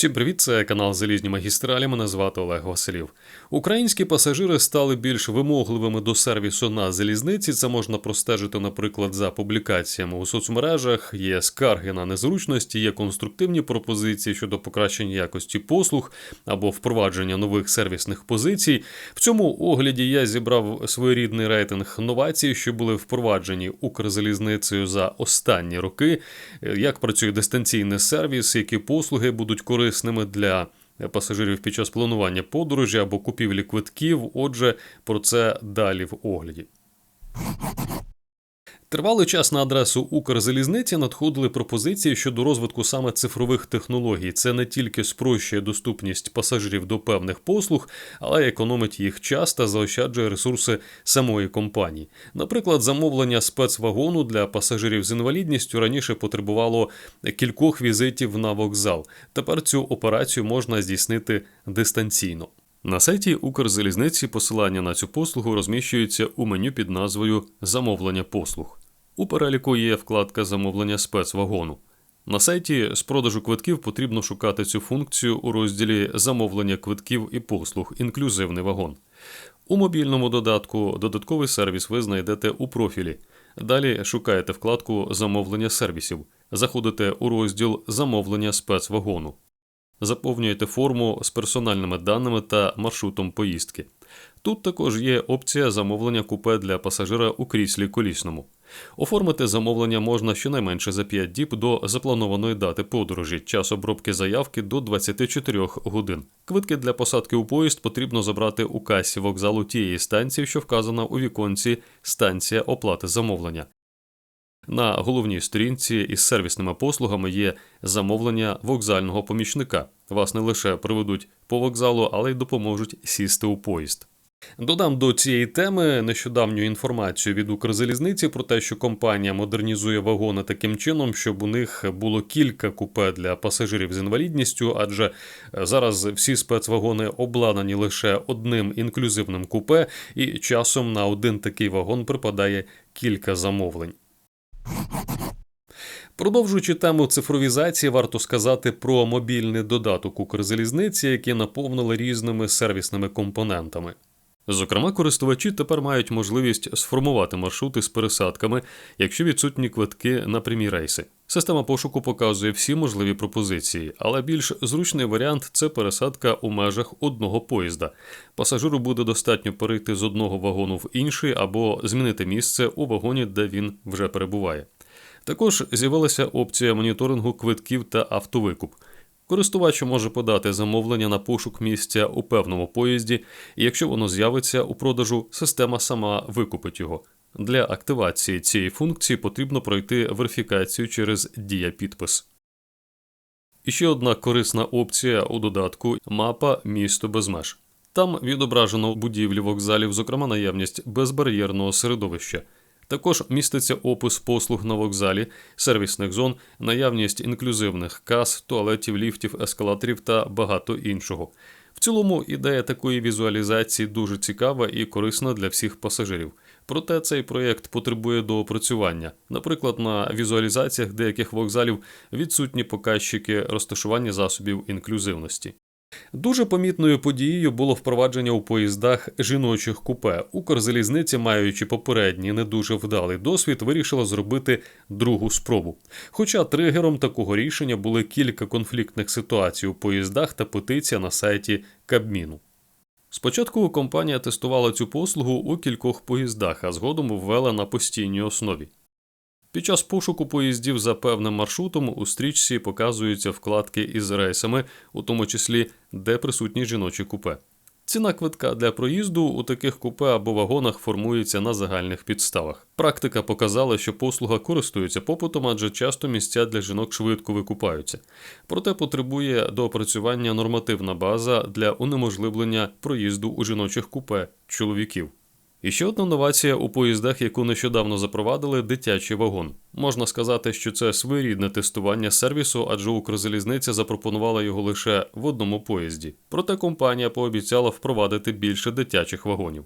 Всім привіт, це канал Залізні магістралі. Мене звати Олег Василів. Українські пасажири стали більш вимогливими до сервісу на залізниці. Це можна простежити, наприклад, за публікаціями у соцмережах. Є скарги на незручності, є конструктивні пропозиції щодо покращення якості послуг або впровадження нових сервісних позицій. В цьому огляді я зібрав своєрідний рейтинг новацій, що були впроваджені Укрзалізницею за останні роки. Як працює дистанційний сервіс, які послуги будуть корисними для пасажирів під час планування подорожі або купівлі квитків. Отже, про це далі в огляді. Тривалий час на адресу Укрзалізниці надходили пропозиції щодо розвитку саме цифрових технологій. Це не тільки спрощує доступність пасажирів до певних послуг, але й економить їх час та заощаджує ресурси самої компанії. Наприклад, замовлення спецвагону для пасажирів з інвалідністю раніше потребувало кількох візитів на вокзал. Тепер цю операцію можна здійснити дистанційно. На сайті Укрзалізниці посилання на цю послугу розміщується у меню під назвою Замовлення послуг. У переліку є вкладка замовлення спецвагону. На сайті з продажу квитків потрібно шукати цю функцію у розділі Замовлення квитків і послуг Інклюзивний вагон. У мобільному додатку додатковий сервіс ви знайдете у профілі. Далі шукаєте вкладку Замовлення сервісів. Заходите у розділ Замовлення спецвагону. Заповнюєте форму з персональними даними та маршрутом поїздки. Тут також є опція замовлення купе для пасажира у кріслі колісному. Оформити замовлення можна щонайменше за 5 діб до запланованої дати подорожі, час обробки заявки до 24 годин. Квитки для посадки у поїзд потрібно забрати у касі вокзалу тієї станції, що вказана у віконці станція оплати замовлення. На головній сторінці із сервісними послугами є замовлення вокзального помічника. Вас не лише приведуть по вокзалу, але й допоможуть сісти у поїзд. Додам до цієї теми нещодавню інформацію від Укрзалізниці про те, що компанія модернізує вагони таким чином, щоб у них було кілька купе для пасажирів з інвалідністю, адже зараз всі спецвагони обладнані лише одним інклюзивним купе, і часом на один такий вагон припадає кілька замовлень. Продовжуючи тему цифровізації, варто сказати про мобільний додаток Укрзалізниці, який наповнили різними сервісними компонентами. Зокрема, користувачі тепер мають можливість сформувати маршрути з пересадками, якщо відсутні квитки на прямі рейси. Система пошуку показує всі можливі пропозиції, але більш зручний варіант це пересадка у межах одного поїзда. Пасажиру буде достатньо перейти з одного вагону в інший або змінити місце у вагоні, де він вже перебуває. Також з'явилася опція моніторингу квитків та автовикуп. Користувач може подати замовлення на пошук місця у певному поїзді, і якщо воно з'явиться у продажу, система сама викупить його. Для активації цієї функції потрібно пройти верифікацію через дія підпис. І ще одна корисна опція у додатку мапа місто без меж. Там відображено будівлі вокзалів, зокрема наявність безбар'єрного середовища. Також міститься опис послуг на вокзалі, сервісних зон, наявність інклюзивних кас, туалетів, ліфтів, ескалаторів та багато іншого. В цілому ідея такої візуалізації дуже цікава і корисна для всіх пасажирів. Проте цей проєкт потребує доопрацювання. Наприклад, на візуалізаціях деяких вокзалів відсутні показчики розташування засобів інклюзивності. Дуже помітною подією було впровадження у поїздах жіночих купе. Укрзалізниця, маючи попередній не дуже вдалий досвід, вирішила зробити другу спробу. Хоча тригером такого рішення були кілька конфліктних ситуацій у поїздах та петиція на сайті Кабміну. Спочатку компанія тестувала цю послугу у кількох поїздах, а згодом ввела на постійній основі. Під час пошуку поїздів за певним маршрутом у стрічці показуються вкладки із рейсами, у тому числі де присутні жіночі купе. Ціна квитка для проїзду у таких купе або вагонах формується на загальних підставах. Практика показала, що послуга користується попитом, адже часто місця для жінок швидко викупаються. Проте потребує доопрацювання нормативна база для унеможливлення проїзду у жіночих купе чоловіків. І ще одна новація у поїздах, яку нещодавно запровадили дитячий вагон. Можна сказати, що це своєрідне тестування сервісу, адже Укрзалізниця запропонувала його лише в одному поїзді. Проте компанія пообіцяла впровадити більше дитячих вагонів.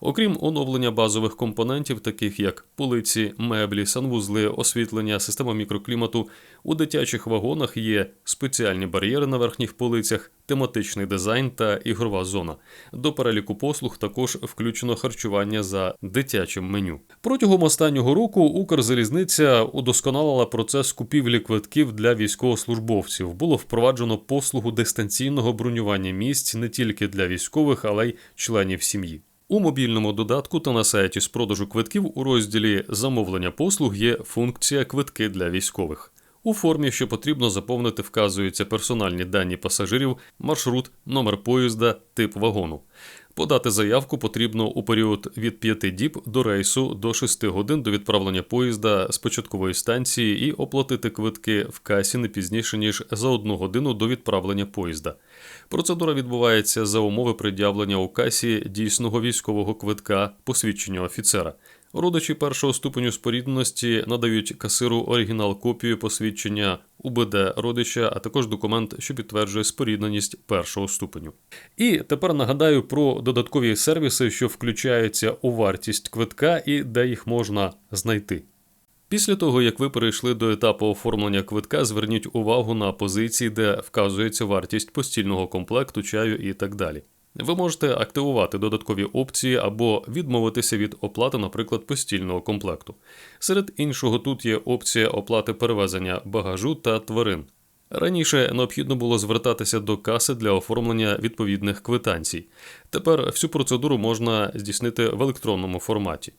Окрім оновлення базових компонентів, таких як полиці, меблі, санвузли, освітлення, система мікроклімату, у дитячих вагонах є спеціальні бар'єри на верхніх полицях, тематичний дизайн та ігрова зона. До переліку послуг також включено харчування за дитячим меню. Протягом останнього року Укрзалізниця удосконалила процес купівлі квитків для військовослужбовців. Було впроваджено послугу дистанційного бронювання місць не тільки для військових, але й членів сім'ї. У мобільному додатку та на сайті з продажу квитків у розділі замовлення послуг є функція квитки для військових. У формі, що потрібно заповнити, вказуються персональні дані пасажирів, маршрут, номер поїзда, тип вагону. Подати заявку потрібно у період від 5 діб до рейсу до 6 годин до відправлення поїзда з початкової станції і оплатити квитки в касі не пізніше ніж за одну годину до відправлення поїзда. Процедура відбувається за умови пред'явлення у касі дійсного військового квитка посвідчення офіцера. Родичі першого ступеню спорідненості надають касиру оригінал копію посвідчення УБД родича, а також документ, що підтверджує спорідненість першого ступеню. І тепер нагадаю про додаткові сервіси, що включаються у вартість квитка і де їх можна знайти. Після того, як ви перейшли до етапу оформлення квитка, зверніть увагу на позиції, де вказується вартість постільного комплекту, чаю і так далі. Ви можете активувати додаткові опції або відмовитися від оплати, наприклад, постільного комплекту. Серед іншого, тут є опція оплати перевезення багажу та тварин. Раніше необхідно було звертатися до каси для оформлення відповідних квитанцій. Тепер всю процедуру можна здійснити в електронному форматі.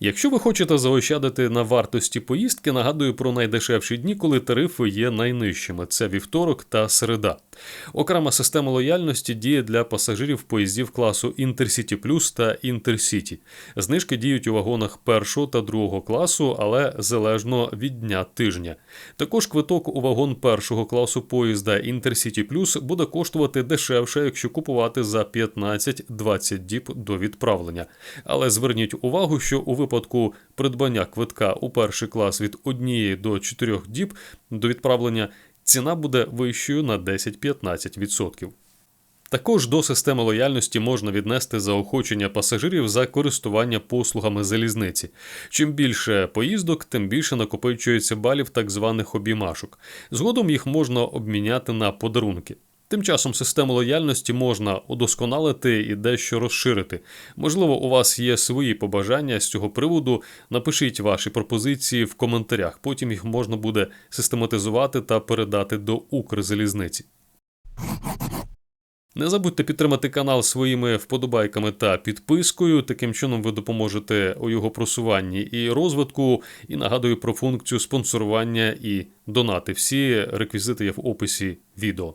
Якщо ви хочете заощадити на вартості поїздки, нагадую про найдешевші дні, коли тарифи є найнижчими це вівторок та середа. Окрема система лояльності діє для пасажирів поїздів класу Intercity Plus та Intercity. Знижки діють у вагонах першого та другого класу, але залежно від дня тижня. Також квиток у вагон першого класу поїзда Intercity Plus буде коштувати дешевше, якщо купувати за 15-20 діб до відправлення. Але зверніть увагу, що у випадку придбання квитка у перший клас від 1 до 4 діб до відправлення ціна буде вищою на 10-15%. Також до системи лояльності можна віднести заохочення пасажирів за користування послугами залізниці. Чим більше поїздок, тим більше накопичується балів так званих обіймашок. Згодом їх можна обміняти на подарунки. Тим часом систему лояльності можна удосконалити і дещо розширити. Можливо, у вас є свої побажання з цього приводу. Напишіть ваші пропозиції в коментарях. Потім їх можна буде систематизувати та передати до Укрзалізниці. Не забудьте підтримати канал своїми вподобайками та підпискою. Таким чином ви допоможете у його просуванні і розвитку. І нагадую про функцію спонсорування і донати. Всі реквізити є в описі відео.